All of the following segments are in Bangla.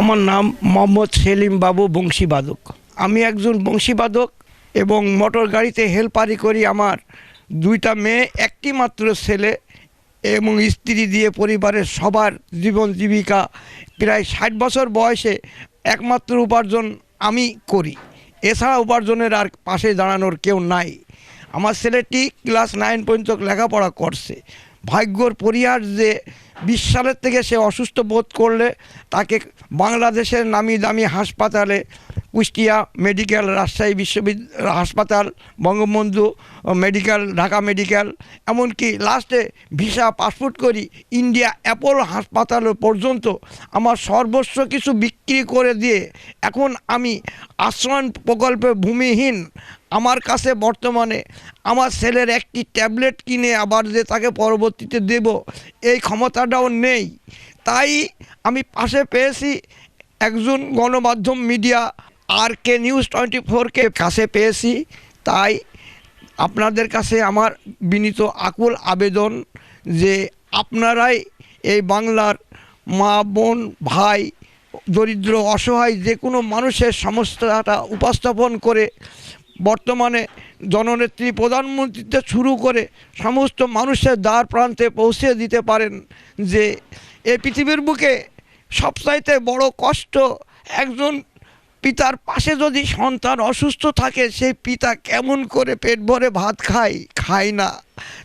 আমার নাম মোহাম্মদ সেলিম বাবু বংশীবাদক। আমি একজন বংশীবাদক এবং মোটর গাড়িতে হেল্পারি করি আমার দুইটা মেয়ে, একটি মাত্র ছেলে এবং স্ত্রী দিয়ে পরিবারের সবার জীবন জীবিকা প্রায় ষাট বছর বয়সে একমাত্র উপার্জন আমি করি। এছাড়া উপার্জনের আর পাশে দাঁড়ানোর কেউ নাই। আমার ছেলেটি ক্লাস নাইন পর্যন্ত লেখাপড়া করছে। ভাগ্যর পরিহার যে বিশ সালের থেকে সে অসুস্থ বোধ করলে তাকে বাংলাদেশের নামি দামি হাসপাতালে কুষ্টিয়া মেডিকেল, রাজশাহী বিশ্ববিদ্যালয় হাসপাতাল, বঙ্গবন্ধু মেডিকেল, ঢাকা মেডিকেল, এমনকি লাস্টে ভিসা পাসপোর্ট করি ইন্ডিয়া অ্যাপোলো হাসপাতাল পর্যন্ত আমার সর্বস্ব কিছু বিক্রি করে দিয়ে এখন আমি আশ্রয়ণ প্রকল্পে ভূমিহীন আমার কাছে বর্তমানে আমার ছেলের একটি ট্যাবলেট কিনে আবার যে তাকে পরবর্তীতে দেব, এই ক্ষমতাটাও নেই। তাই আমি পাশে পেয়েছি একজন গণমাধ্যম মিডিয়া আর কে নিউজ টোয়েন্টি ফোরকে কাছে পেয়েছি। তাই আপনাদের কাছে আমার বিনীত আকুল আবেদন যে আপনারাই এই বাংলার মা, বোন, ভাই, দরিদ্র, অসহায় যে কোনো মানুষের সমস্যাটা উপস্থাপন করে বর্তমানে জননেত্রী প্রধানমন্ত্রীতে শুরু করে সমস্ত মানুষের দ্বার প্রান্তে পৌঁছে দিতে পারেন যে এ পৃথিবীর বুকে সবচাইতে বড় কষ্ট একজন পিতার পাশে যদি সন্তান অসুস্থ থাকে, সেই পিতা কেমন করে পেট ভরে ভাত খায়? খায় না।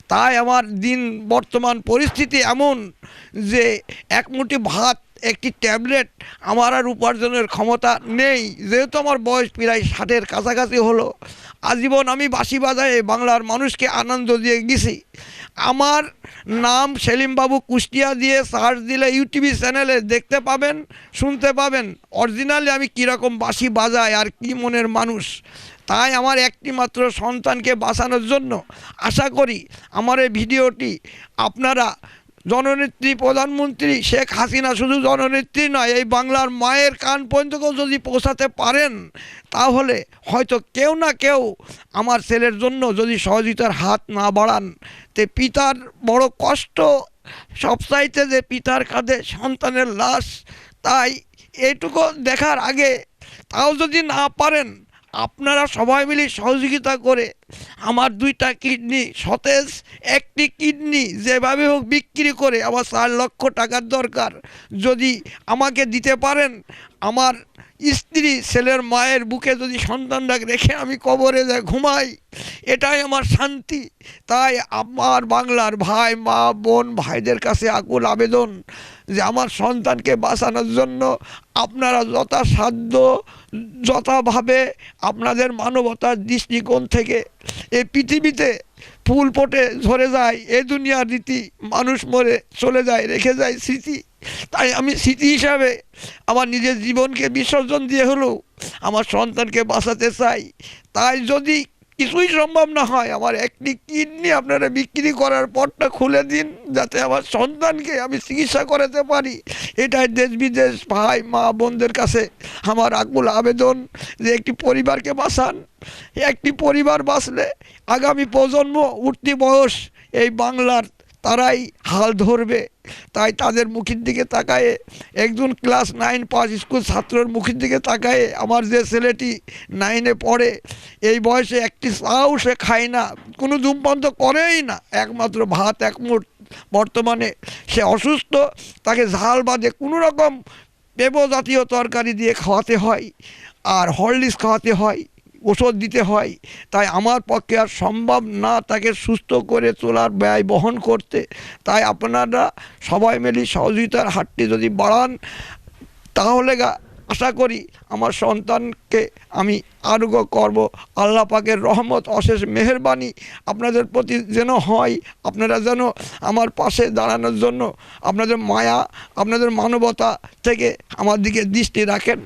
তাই আমার দিন বর্তমান পরিস্থিতি এমন যে এক মুঠি ভাত একটি ট্যাবলেট আমার আর উপার্জনের ক্ষমতা নেই। যেহেতু আমার বয়স প্রায় ষাটের কাছাকাছি হলো, আজীবন আমি বাঁশি বাজায়ে বাংলার মানুষকে আনন্দ দিয়ে গেছি। আমার নাম সেলিমবাবু কুষ্টিয়া দিয়ে সার্চ দিলে ইউটিভি চ্যানেলে দেখতে পাবেন, শুনতে পাবেন, অরিজিনালি আমি কীরকম বাঁশি বাজাই আর কী মনের মানুষ। তাই আমার একটি মাত্র সন্তানকে বাঁচানোর জন্য আশা করি আমার এই ভিডিওটি আপনারা জননেত্রী, প্রধানমন্ত্রী শেখ হাসিনা শুধু জননেত্রী নয়, এই বাংলার মায়ের কান পর্যন্তও যদি পৌঁছাতে পারেন, তাহলে হয়তো কেউ না কেউ আমার ছেলের জন্য যদি সহযোগিতার হাত না বাড়ান, তে পিতার বড় কষ্ট সবচাইতে যে পিতার কাঁধে সন্তানের লাশ, তাই এইটুকু দেখার আগে, তাও যদি না পারেন আপনারা সবাই মিলে সহযোগিতা করে আমার দুইটা কিডনি, সতেজ একটি কিডনি যেভাবে হোক বিক্রি করে আমার চার লক্ষ টাকার দরকার। যদি আমাকে দিতে পারেন, আমার স্ত্রী ছেলের মায়ের বুকে যদি সন্তানটাকে রেখে আমি কবরে যায় ঘুমাই, এটাই আমার শান্তি। তাই আমার বাংলার ভাই, মা, বোন, ভাইদের কাছে আকুল আবেদন যে আমার সন্তানকে বাঁচানোর জন্য আপনারা যথাসাধ্য, যথাভাবে আপনাদের মানবতার দৃষ্টিকোণ থেকে এই পৃথিবীতে ফুল ফোটে ঝরে যায়, এ দুনিয়ার রীতি, মানুষ মরে চলে যায়, রেখে যায় স্মৃতি। তাই আমি স্মৃতি হিসাবে আমার নিজের জীবনকে বিসর্জন দিয়ে হলেও আমার সন্তানকে বাঁচাতে চাই। তাই যদি কিছুই সম্ভব না হয়। আমার একটি কিডনি আপনারা বিক্রি করার পরটা খুলে দিন, যাতে আমার সন্তানকে আমি চিকিৎসা করাতে পারি। এটাই দেশ বিদেশ, ভাই, মা, বোনদের কাছে আমার আকুল আবেদন যে একটি পরিবারকে বাঁচান। একটি পরিবার বাঁচলে আগামী প্রজন্ম, উঠতি বয়স, এই বাংলার তারাই হাল ধরবে। তাই তাদের মুখের দিকে তাকায়ে, একজন ক্লাস নাইন পাস স্কুল ছাত্রের মুখের দিকে তাকায়ে আমার যে ছেলেটি নাইনে পড়ে, এই বয়সে একটি চাও সে খায় না, কোনো ধূমপান তো করেই না, একমাত্র ভাত, এক মুঠ। বর্তমানে সে অসুস্থ, তাকে ঝাল বাদে কোনো রকম পেবো জাতীয় তরকারি দিয়ে খাওয়াতে হয়, আর হরলিক্স খাওয়াতে হয়। ওষুধ দিতে হয়। তাই আমার পক্ষে আর সম্ভব না তাকে সুস্থ করে তোলার ব্যয় বহন করতে। তাই আপনারা সবাই মিলে সহযোগিতার হাতটি যদি বাড়ান, তাহলে গা আশা করি আমার সন্তানকে আমি আরোগ্য করব। আল্লাহ পাকের রহমত, অশেষ মেহরবানি আপনাদের প্রতি যেন হয়। আপনারা যেন আমার পাশে দাঁড়ানোর জন্য আপনাদের মায়া, আপনাদের মানবতা থেকে আমার দিকে দৃষ্টি রাখেন।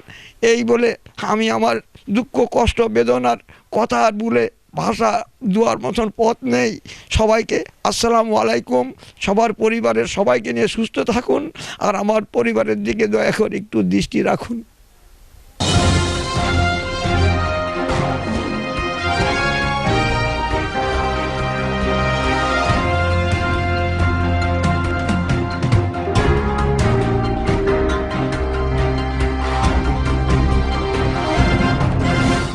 এই বলে আমি আমার দুঃখ, কষ্ট, বেদনার কথা আর বলে ভাষা দুয়ার মতন পথ নেই। সবাইকে আসসালামু আলাইকুম। সবার পরিবারের সবাইকে নিয়ে সুস্থ থাকুন। আর আমার পরিবারের দিকে দয়া করে একটু দৃষ্টি রাখুন।